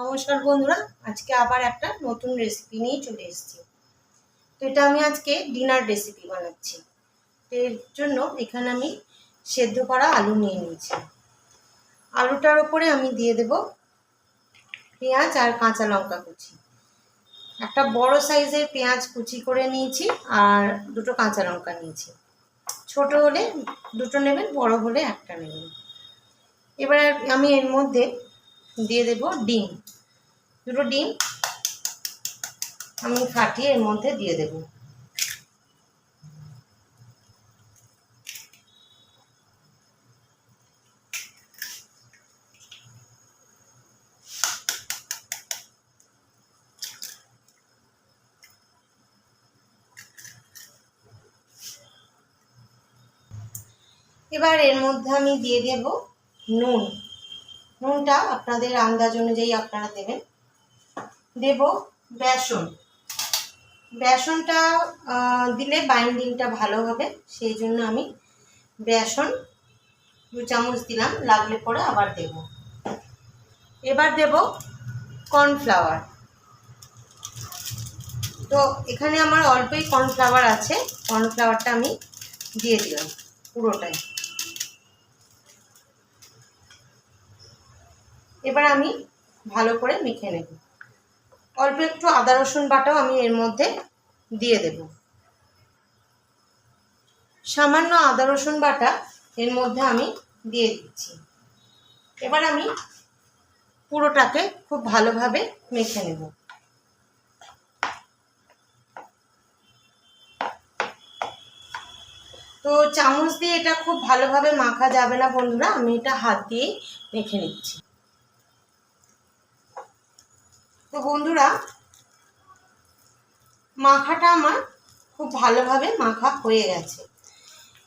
নমস্কার বন্ধুরা, আজকে আবার একটা নতুন রেসিপি নিয়ে চলে এসেছি। তো এটা আমি আজকে ডিনার রেসিপি বানাচ্ছি। এর জন্য এখানে আমি সেদ্ধ করা আলু নিয়ে নিয়েছি। আলুটার ওপরে আমি দিয়ে দেব পেঁয়াজ আর কাঁচা লঙ্কা কুচি। একটা বড় সাইজের পেঁয়াজ কুচি করে নিয়েছি আর দুটো কাঁচা লঙ্কা নিয়েছি। ছোট হলে দুটো নেবেন, বড় হলে একটা নেবেন। এবার আমি এর মধ্যে দিয়ে দেব ডিম। দুটো ডিম আমি ফাটিয়ে এর মধ্যে দিয়ে দেব। এবার এর মধ্যে আমি দিয়ে দেব নুন। নুনটা আপনাদের আন্দাজ অনুযায়ী আপনারা দেবেন। দেব বেসন। বেসনটা দিলে বাইন্ডিংটা ভালো হবে, সেই জন্য আমি বেসন দু চামচ দিলাম, লাগলে পরে আবার দেব। এবার দেব কর্নফ্লাওয়ার তো এখানে আমার অল্পই কর্নফ্লাওয়ার আছে কর্নফ্লাওয়ারটা আমি দিয়ে দিলাম পুরোটাই। এবার আমি ভালো করে মেখে নেব। অল্প একটু আদা, রসুন বাটাও আমি এর মধ্যে দিয়ে দেব। সামান্য আদা, রসুন বাটা এর মধ্যে আমি দিয়ে দিচ্ছি। এবার আমি পুরোটাকে খুব ভালোভাবে মেখে নেব। তো চামচ দিয়ে এটা খুব ভালোভাবে মাখা যাবে না বন্ধুরা, আমি এটা হাত দিয়েই মেখে নিচ্ছি। তো বন্ধুরা, মাখাটা আমার খুব ভালোভাবে মাখা হয়ে গেছে।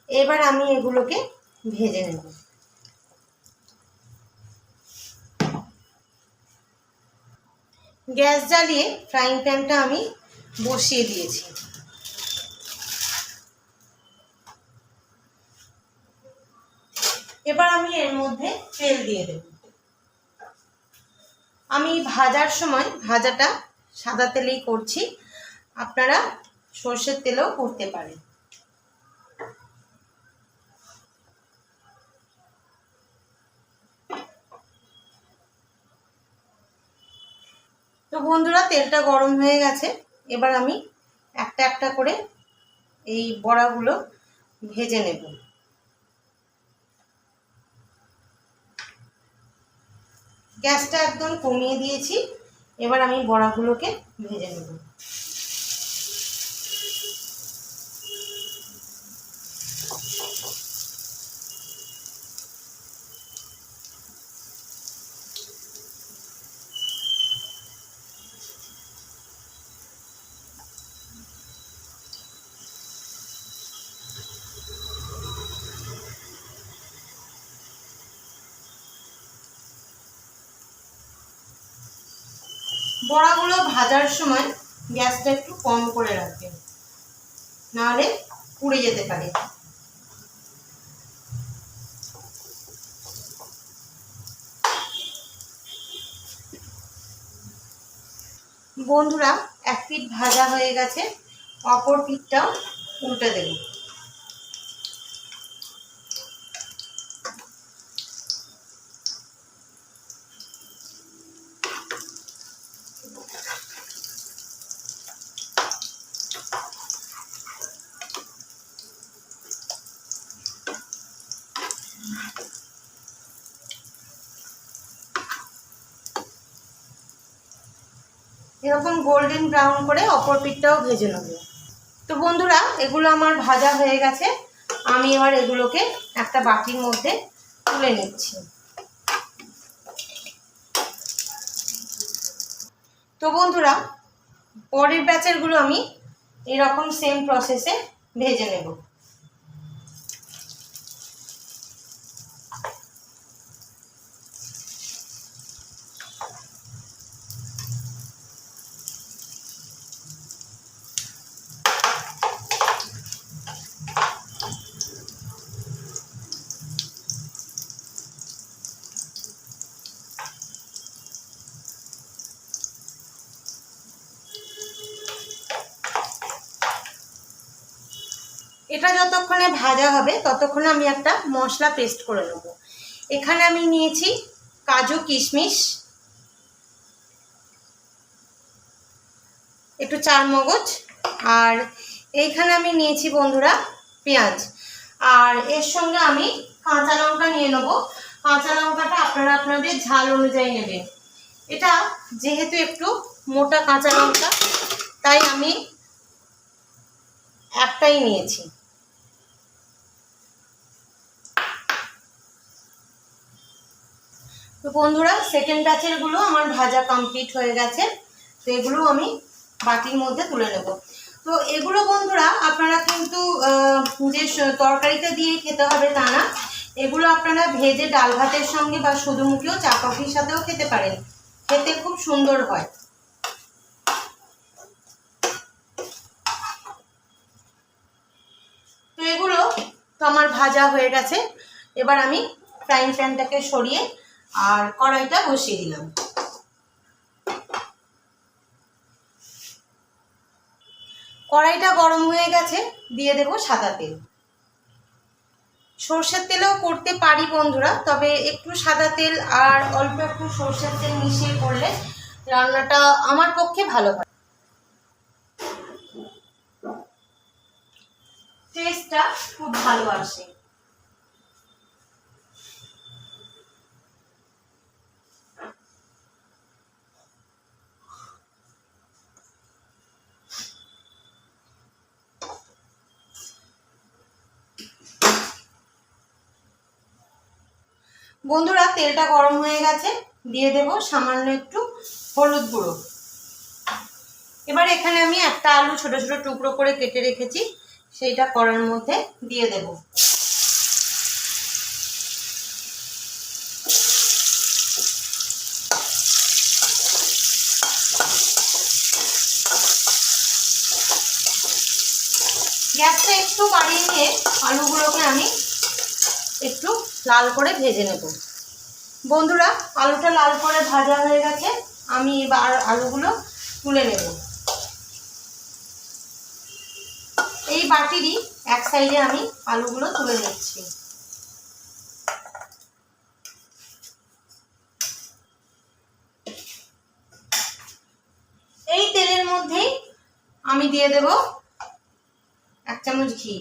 এবার আমি এগুলোকে ভেজে নেব। গ্যাস জ্বালিয়ে ফ্রাইং প্যানটা আমি বসিয়ে দিয়েছি। এবার আমি এর মধ্যে তেল দিয়ে দেব। আমি ভাজার সময় ভাজাটা সাদা তেলেই করছি। আপনারা সর্ষের তেলেও করতে পারেন। তো বন্ধুরা, তেলটা গরম হয়ে গেছে। এবার আমি একটা একটা করে এই বড়াগুলো ভেজে নেব। গ্যাসটা একদম কমিয়ে দিয়েছি। এবার আমি বড়াগুলোকে ভেজে নেব। বড়াগুলো ভাজার সময় গ্যাসটা একটু কম করে রাখবেন নাহলে পুড়ে যেতে পারে। বন্ধুরা, এক পিঠ ভাজা হয়ে গেছে, অপর পিঠটাও উল্টে দেব। এরকম গোল্ডেন ব্রাউন করে অপর পিঠটাও ভেজে নেব। তো বন্ধুরা, এগুলো আমার ভাজা হয়ে গেছে। আমি এবার এগুলোকে একটা বাটির মধ্যে তুলে নিচ্ছি। তো বন্ধুরা, পরের ব্যাচেরগুলো আমি এরকম সেম প্রসেসে ভেজে নেব। এটা যতক্ষণে ভাজা হবে, ততক্ষণে আমি একটা মশলা পেস্ট করে নেব। এখানে আমি নিয়েছি কাজু কিশমিশ, একটু চার মগজ আর এইখানে আমি নিয়েছি বন্ধুরা পেঁয়াজ। আর এর সঙ্গে আমি কাঁচা লঙ্কা নিয়ে নেব। কাঁচা লঙ্কাটা আপনারা আপনাদের ঝাল অনুযায়ী নেবেন। এটা যেহেতু একটু মোটা কাঁচা লঙ্কা, তাই আমি একটাই নিয়েছি। তো বন্ধুরা সেকেন্ড ব্যাচেরগুলো আমার ভাজা কমপ্লিট হয়ে গেছে। তো এগুলো আমি বাটির মধ্যে তুলে নেব। তো এগুলো বন্ধুরা, আপনারা কিন্তু যে তরকারিতে দিয়ে খেতে হবে তা না, এগুলো আপনারা ভেজে ডাল ভাতের সঙ্গে বা শুধু মুখেও চা কফির সাথেও খেতে পারেন। খেতে খুব সুন্দর হয়। তো এগুলো তো আমার ভাজা হয়ে গেছে। এবার আমি ফ্রাইং প্যানটাকে সরিয়ে আর কড়াইটা বসিয়ে দিলাম। কড়াইটা গরম হয়ে গেছে, দিয়ে দেব সাদা তেল। সর্ষের তেলেও করতে পারি বন্ধুরা, তবে একটু সাদা তেল আর অল্প একটু সর্ষের তেল মিশিয়ে করলে রান্নাটা আমার পক্ষে ভালো হয়। টেস্টটা খুব ভালো আসে। বন্ধুরা, তেলটা গরম হয়ে গেছে। দিয়ে দেব সামান্য একটু হলুদ গুঁড়ো। এবার এখানে আমি একটা আলু ছোট ছোট টুকরো করে কেটে রেখেছি। সেইটা করার মধ্যে দিয়ে দেব। গ্যাসটা একটু বাড়িয়ে নিয়ে আলুগুলোকে আমি একটু লাল করে ভেজে নেব। বন্ধুরা, আলুটা লাল করে ভাজা হয়ে গেছে, আমি এবার আলুগুলো তুলে নেব। এই বাটিরই এক সাইডে আমি আলুগুলো তুলে নিচ্ছি। এই তেলের মধ্যেই আমি দিয়ে দেব এক চামচ ঘি।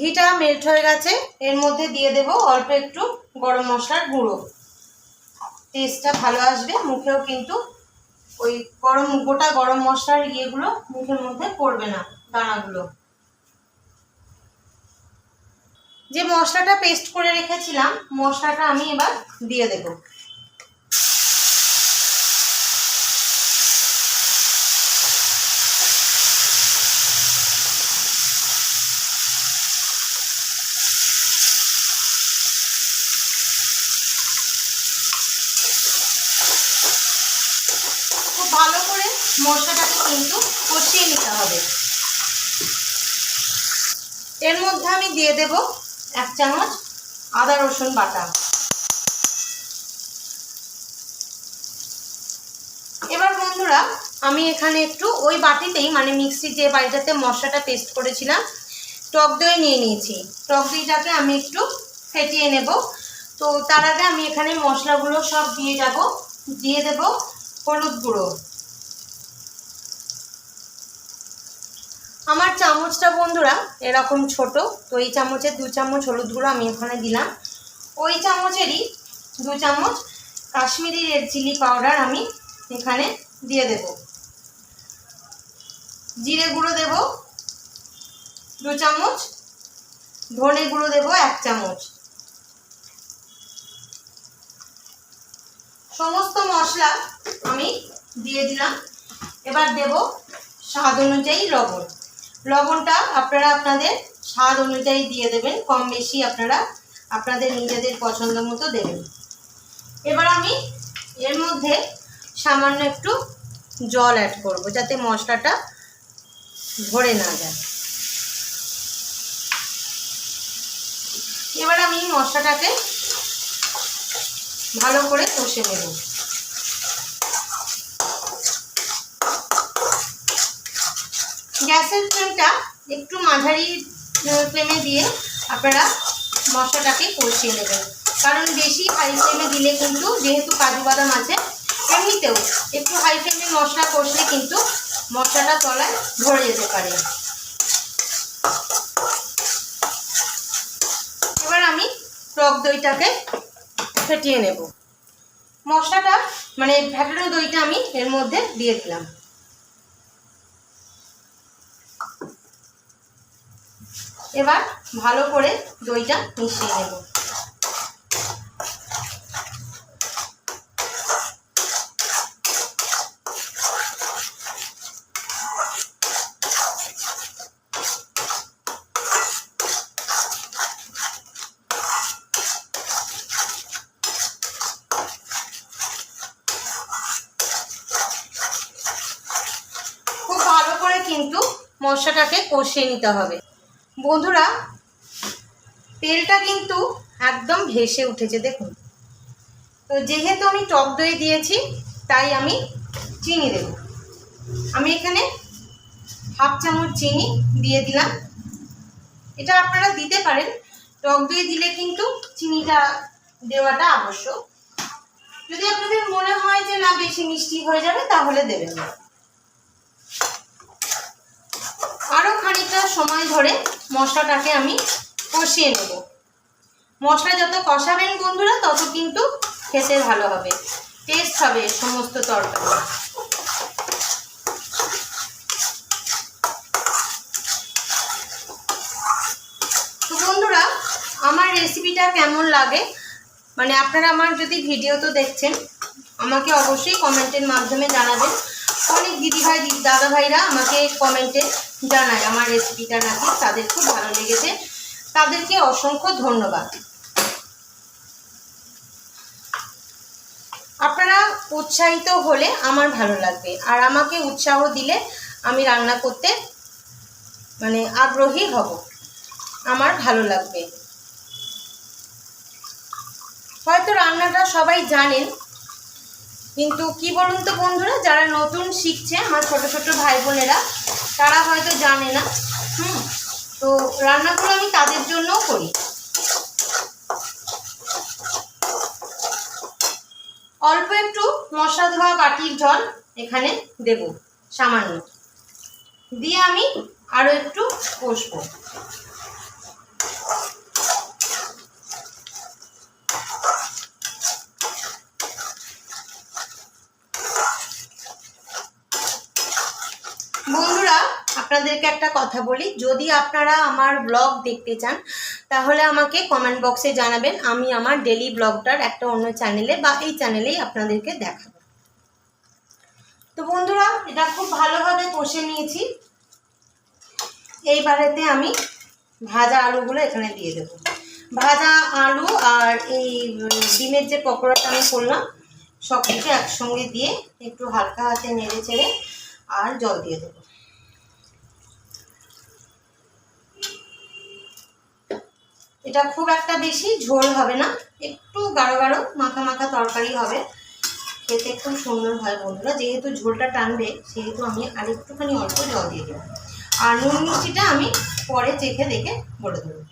ঘিটা মেল্ট হয়ে গেছে। এর মধ্যে দিয়ে দেব অল্প একটু গরম মশলার গুঁড়ো। টেস্টটা ভালো আসবে, মুখেও কিন্তু ওই গরম, গোটা গরম মশলার ইয়েগুলো মুখের মধ্যে পড়বে না, দানাগুলো। যে মশলাটা পেস্ট করে রেখেছিলাম, মশলাটা আমি এবার দিয়ে দেব খুব ভালো করে মশলাটাকে কিন্তু কষিয়ে নিতে হবে। এর মধ্যে আমি দিয়ে দেব এক চামচ আদা, রসুন বাটা। এবার বন্ধুরা, আমি এখানে একটু ওই বাটিতেই মানে মিক্সি যে বাড়িটাতে মশলাটা পেস্ট করেছিলাম, টক দই নিয়ে নিয়েছি। টক দইটাকে আমি একটু ফেটিয়ে নেব। তো তার আগে আমি এখানে মশলাগুলো সব দিয়ে যাব, দিয়ে দেব হলুদ গুঁড়ো। আমার চামচটা বন্ধুরা এরকম ছোট, তো এই চামচের দু চামচ হলুদ গুঁড়ো আমি ওখানে দিলাম। ওই চামচেরই দু চামচ কাশ্মীরি রেড চিলি পাউডার আমি এখানে দিয়ে দেব। জিরে গুঁড়ো দেব, দু চামচ, ধনে গুঁড়ো দেব, এক চামচ। সমস্ত মশলা আমি দিয়ে দিলাম। এবার দেব স্বাদ অনুযায়ী লবণ। লবণটা আপনারা আপনাদের স্বাদ অনুযায়ী দিয়ে দেবেন, কম বেশি আপনারা আপনাদের নিজেদের পছন্দ মতো দেবেন। এবার আমি এর মধ্যে সামান্য একটু জল অ্যাড করব যাতে মশলাটা ভরে না যায়। এবার আমি মশলাটাকে ভালো করে কষে নেব। গ্যাসের ফ্লেমটা একটু মাঝারি ফ্লেমে দিয়ে আপনারা মশলাটাকে কষিয়ে নেবেন। কারণ বেশি হাই ফ্লেমে দিলে কিন্তু, যেহেতু কাজু বাদাম আছে, এমনিতেও একটু হাই ফ্লেমে মশলা কষলে কিন্তু মশলাটা তলায় ধরে যেতে পারে। এবার আমি টক দইটাকে ফেটিয়ে নেব। মশলাটা মানে ফ্যাটানো দইটা আমি এর মধ্যে দিয়ে দিলাম। এবার ভালো করে দইটা মিশিয়ে নেব খুব ভালো করে কিন্তু মশলাটাকে কষিয়ে নিতে হবে। বন্ধুরা, তেলটা কিন্তু একদম ভেসে উঠেছে, দেখুন। তো যেহেতু আমি টক দই দিয়েছি, তাই আমি চিনি দেব। আমি এখানে হাফ চামচ চিনি দিয়ে দিলাম। এটা আপনারা দিতে পারেন। টক দই দিলে কিন্তু চিনিটা দেওয়াটা আবশ্যক। যদি আপনাদের মনে হয় যে না, বেশি মিষ্টি হয়ে যাবে, তাহলে দেবেন না। আরও খানিকটা সময় ধরে মশলাটাকে আমি কষিয়ে নেব। মশলা যত কষাবেন বন্ধুরা, তত কিন্তু খেতে ভালো হবে। টেস্ট হবে সমস্ত তরকারি। তো বন্ধুরা, আমার রেসিপিটা কেমন লাগে? মানে আপনারা আমার যদি ভিডিও তো দেখছেন, আমাকে অবশ্যই কমেন্টের মাধ্যমে জানাবেন। অনেক দিদিভাই, দাদা ভাইরা আমাকে কমেন্টে জানায়, আমার রেসিপিটা নাকি তাদের খুব ভালো লেগেছে। তাদেরকে অসংখ্য ধন্যবাদ। আপনারা উৎসাহিত হলে আমার ভালো লাগবে, আর আমাকে উৎসাহ দিলে আমি রান্না করতে মানে আগ্রহী হব। আমার ভালো লাগবে। হয়তো রান্নাটা সবাই জানেন, কিন্তু কি বলুন তো বন্ধুরা, যারা নতুন শিখছে, আমার ছোট ছোট ভাই বোনেরা তারা হয়তো জানে না। হুম, তো রান্নাগুলো আমি তাদের জন্যও করি। অল্প একটু মশলা ধোয়া বাটির জল এখানে দেব, সামান্য। দিয়ে আমি আরও একটু কষবো বন্ধুরা আপনাদেরকে একটা কথা বলি। যদি আপনারা আমার ব্লগ দেখতে চান, তাহলে আমাকে কমেন্ট বক্সে জানাবেন। আমি আমার ডেলি ব্লগটার একটা অন্য চ্যানেলে বা এই চ্যানেলেই আপনাদেরকে দেখাবো। তো বন্ধুরা, এটা খুব ভালোভাবে কষে নিয়েছি। এইবারেতে আমি ভাজা আলুগুলো এখানে দিয়ে দেবো। ভাজা আলু আর এই ডিমের যে পকোড়াটা আমি করলাম সব কিছু একসঙ্গে দিয়ে একটু হালকা হাতে নেড়ে চেড়ে আর জল দিয়ে দেবো। এটা খুব একটা বেশি ঝোল হবে না, একটু গাঢ় গাঢ়, মাখা মাখা তরকারি হবে। খেতে খুব সুন্দর হয় বন্ধুরা, যেহেতু ঝোলটা টানবে, সেহেতু আমি আর একটুখানি অল্প জল দিয়ে দেবো। আর নুন মিষ্টিটা আমি পরে চেখে দেখে বলে দেবো।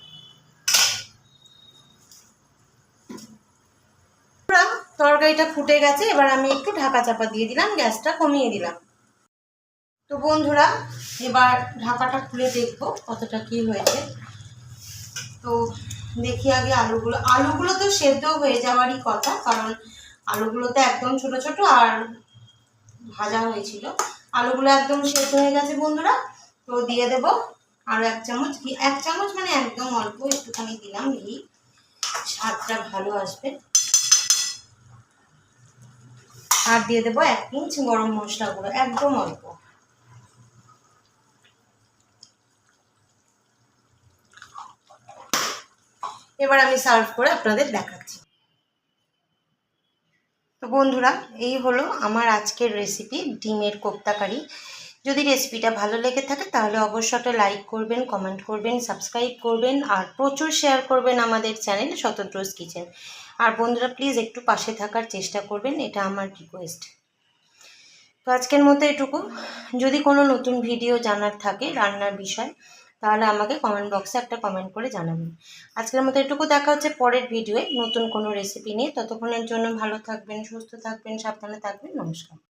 তরকারিটা ফুটে গেছে, এবার আমি একটু ঢাকা চাপা দিয়ে দিলাম, গ্যাসটা কমিয়ে দিলাম। তো বন্ধুরা, এবার ঢাকাটা খুলে দেখব কতটা কি হয়েছে। তো দেখি আগে আলুগুলো আলুগুলো তো সেদ্ধ হয়ে যাওয়ারই কথা, কারণ আলুগুলো তো একদম ছোট ছোট আর ভাজা হয়েছিল। আলুগুলো একদম সেদ্ধ হয়ে গেছে বন্ধুরা, তো দিয়ে দেব আরও এক চামচ ঘি। এক চামচ মানে একদম অল্প, একটুখানি দিলাম ঘি, স্বাদটা ভালো আসবে। আর দিয়ে দেবো এক পিঞ্চ গরম মশলা গুঁড়ো একদম অল্প। এবার আমি সার্ভ করে আপনাদের দেখাচ্ছি। তো বন্ধুরা, এই হলো আমার আজকের রেসিপি ডিমের কোপ্তা কারি। যদি রেসিপিটা ভালো লেগে থাকে, তাহলে অবশ্যই একটা লাইক করবেন কমেন্ট করবেন সাবস্ক্রাইব করবেন, আর প্রচুর শেয়ার করবেন আমাদের চ্যানেল শতদ্রোজ কিচেন আর বন্ধুরা প্লিজ একটু পাশে থাকার চেষ্টা করবেন, এটা আমার রিকোয়েস্ট তো আজকের মতো এটুকু। যদি কোনো নতুন ভিডিও জানার থাকে, রান্নার বিষয় তাহলে আমাকে কমেন্ট বক্সে একটা কমেন্ট করে জানাবেন। আজকের মতো এটুকু দেখা হচ্ছে পরের ভিডিওয়ে নতুন কোনো রেসিপি নিয়ে। ততক্ষণের জন্য ভালো থাকবেন, সুস্থ থাকবেন, সাবধানে থাকবেন। নমস্কার।